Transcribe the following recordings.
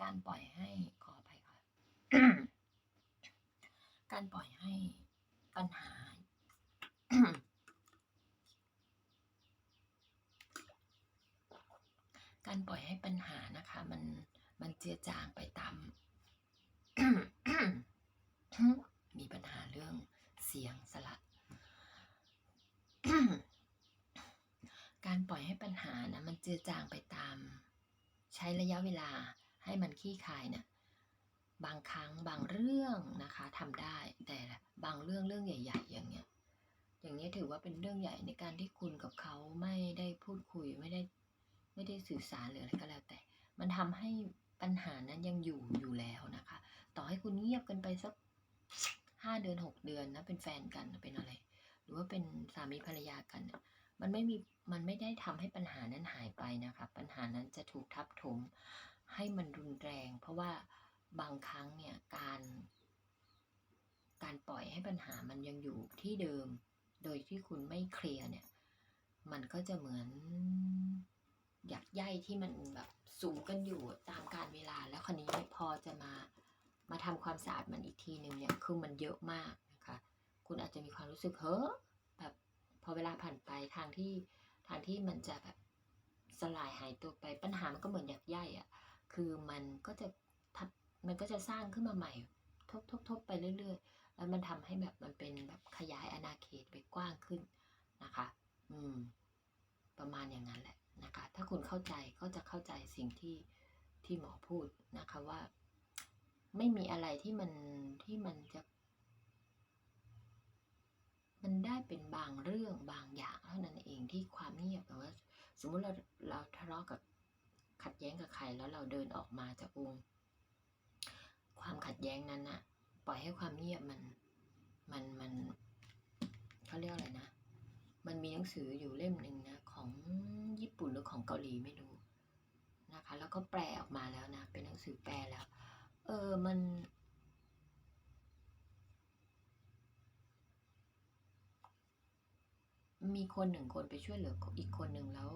การปล่อยให้ขออภัยค่ะ การปล่อยให้ปัญหา การปล่อยให้ปัญหานะคะ มันมันเจือจางไปตาม มีปัญหาเรื่องเสียงสละการปล่อยให้ปัญหานะมันเจือจางไปตาม ใช้ระยะเวลา ให้มันขี้คายเนี่ยบางครั้งบางเรื่องนะคะทำได้แต่บางเรื่องเรื่องใหญ่ ๆ อย่างเงี้ยอย่างนี้ถือว่าเป็นเรื่องใหญ่ในการที่คุณกับเขาไม่ได้พูดคุยไม่ได้ไม่ได้สื่อสารหรืออะไรก็แล้วแต่ มันทำให้ปัญหานั้นยังอยู่อยู่แล้วนะคะ ต่อให้คุณเงียบกันไปสักห้าเดือนหกเดือนนะเป็นแฟนกันเป็นอะไร หรือว่าเป็นสามีภรรยากันมันไม่มีมันไม่ได้ทำให้ปัญหานั้นหายไปนะคะ ปัญหานั้นจะถูกทับถม ให้มันรุนแรง เพราะว่าบางครั้งเนี่ยการ การปล่อยให้ปัญหามันยังอยู่ที่เดิม โดยที่คุณไม่เคลียร์เนี่ย มันก็จะเหมือนหยักใยที่มันแบบสูงกันอยู่ตามการเวลาแล้วคราวนี้พอจะมามาทำความสะอาดมันอีกทีหนึ่งเนี่ยคือมันเยอะมากนะคะ คุณอาจจะมีความรู้สึกเฮ้อแบบพอเวลาผ่านไปทางที่ทางที่มันจะแบบสลายหายตัวไปปัญหามันก็เหมือนหยักใยอะ่ะ คือมันก็จะทับมันก็จะสร้างขึ้นมาใหม่ ทบทบทบไปเรื่อย ๆ แล้วมันทำให้แบบมันเป็นแบบขยายอาณาเขตไปกว้างขึ้นนะคะ อืม ประมาณอย่างนั้นแหละนะคะ ถ้าคุณเข้าใจก็จะเข้าใจสิ่งที่ที่หมอพูดนะคะว่า ไม่มีอะไรที่มันที่มันจะ มันได้เป็นบางเรื่องบางอย่างเท่านั้นเองที่ความเงียบแต่ว่า สมมุติเราเราทะเลาะกับ งกับใครแล้วเราเดินออกมาจากวงความขัดแย้งนั้นนะปล่อยให้ความเงียบมันมันมันเขาเรียกอะไรนะ มันมีหนังสืออยู่เล่มหนึ่งนะ ของญี่ปุ่นหรือของเกาหลีไม่รู้นะคะ แล้วก็แปลออกมาแล้วนะ เป็นหนังสือแปลแล้ว เออมัน มีคนหนึ่งคนไปช่วยเหลืออีกคนหนึ่งแล้ว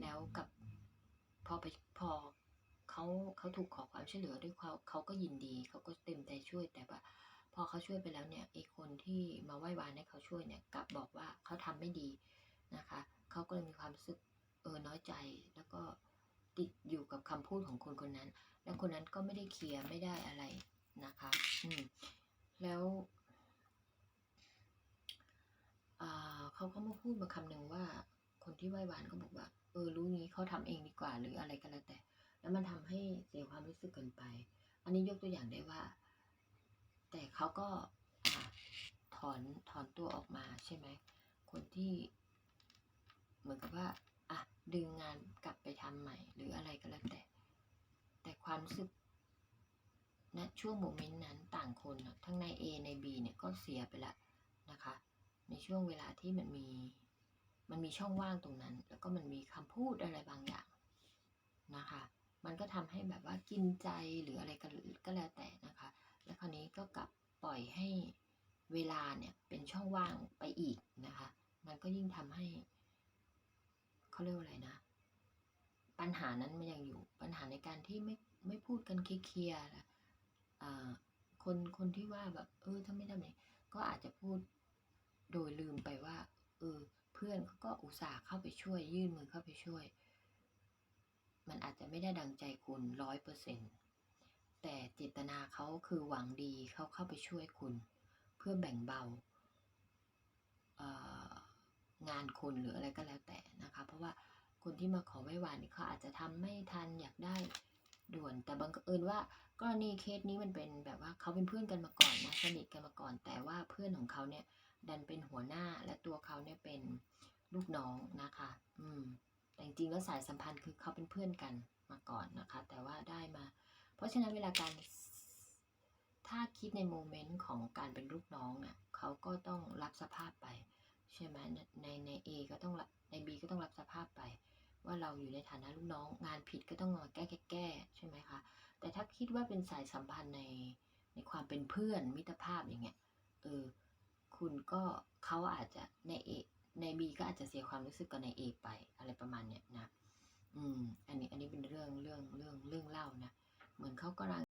แล้วกับ พอไปพอเขาเขาถูกขอความช่วยเหลือด้วยเขาเขาก็ยินดีเขาก็เต็มใจช่วยแต่ว่าพอเขาช่วยไปแล้วเนี่ยไอ้คนที่มาไหว้วานให้เขาช่วยเนี่ยกลับบอกว่าเขาทำไม่ดีนะคะเขาก็เลยมีความรู้สึกเออน้อยใจแล้วก็ติดอยู่กับคำพูดของคนคนนั้น แล้วคนนั้นก็ไม่ได้เคลียร์ไม่ได้อะไรนะคะอืมแล้วอ่าเขาก็มาพูดมาคำหนึ่งว่า คนที่ไหว้วานก็บอกว่า เออรู้งี้เขาทำเองดีกว่าหรืออะไรก็แล้วแต่ แล้วมันทำให้เสียความรู้สึกเกินไป อันนี้ยกตัวอย่างได้ว่า แต่เขาก็อถอนถอนตัวออกมาใช่ไหมคนที่ เหมือนกับว่าอะดึงงานกลับไปทำใหม่ หรืออะไรก็แล้วแต่ แต่ความรู้สึกณช่วงโมเมนต์นั้นต่างคนทั้งใน A ใน B เนี่ยก็เสียไปละนะคะ ในช่วงเวลาที่มันมี มันมีช่องว่างตรงนั้น แล้วก็มันมีคำพูดอะไรบางอย่างนะคะ มันก็ทำให้แบบว่ากินใจหรืออะไรก็ก็แล้วแต่นะคะ แล้วคราวนี้ก็กลับปล่อยให้เวลาเนี่ยเป็นช่องว่างไปอีกนะคะ มันก็ยิ่งทำให้เขาเรียกว่าอะไรนะ ปัญหานั้นมันยังอยู่ ปัญหาในการที่ไม่ไม่พูดกันเคลียร์อ่าคนคนที่ว่าแบบ เออถ้าไม่ทำเนี่ยก็อาจจะพูดโดยลืมไปว่า เออ พื่อนเขาก็อุตส่าห์เข้าไปช่วย ยื่นมือเข้าไปช่วย มันอาจจะไม่ได้ดังใจคุณร้อยเปอร์เซ็นแต่เจตนาเขาคือหวังดีเขาเข้าไปช่วยคุณ เพื่อแบ่งเบาเงานคุณหรืออะไรก็แล้วแต่นะคะ เพราะว่าคนที่มาขอไหว้วานเขาอาจจะทำไม่ทันอยากได้ด่วน แต่บังเอิญว่ากรณีเคสนี้มันเป็นแบบว่าเขาเป็นเพื่อนกันมาก่อนนะสนิทกันมาก่อน แต่ว่าเพื่อนของเขาเนี่ย ดันเป็นหัวหน้าและตัวเขาเนี่ยเป็นลูกน้องนะคะ อืม แต่จริงๆแล้วสายสัมพันธ์คือเขาเป็นเพื่อนกันมาก่อนนะคะ แต่ว่าได้มา เพราะฉะนั้นเวลาการถ้าคิดในโมเมนต์ของการเป็นลูกน้องอะเขาก็ต้องรับสภาพไป ใช่ไหมในในเอก็ต้องรับในบีก็ต้องรับสภาพไป ว่าเราอยู่ในฐานะลูกน้อง งานผิดก็ต้องมาแก้แก้แก้ใช่ไหมคะ แต่ถ้าคิดว่าเป็นสายสัมพันธ์ในในความเป็นเพื่อนมิตรภาพอย่างเงี้ยเออ คุณก็เขาอาจจะในเอในบีก็อาจจะเสียความรู้สึกกับในเอไปอะไรประมาณเนี้ยนะ อืม อันนี้อันนี้เป็นเรื่องเรื่องเรื่องเรื่องเล่านะ เหมือนเขากำลัง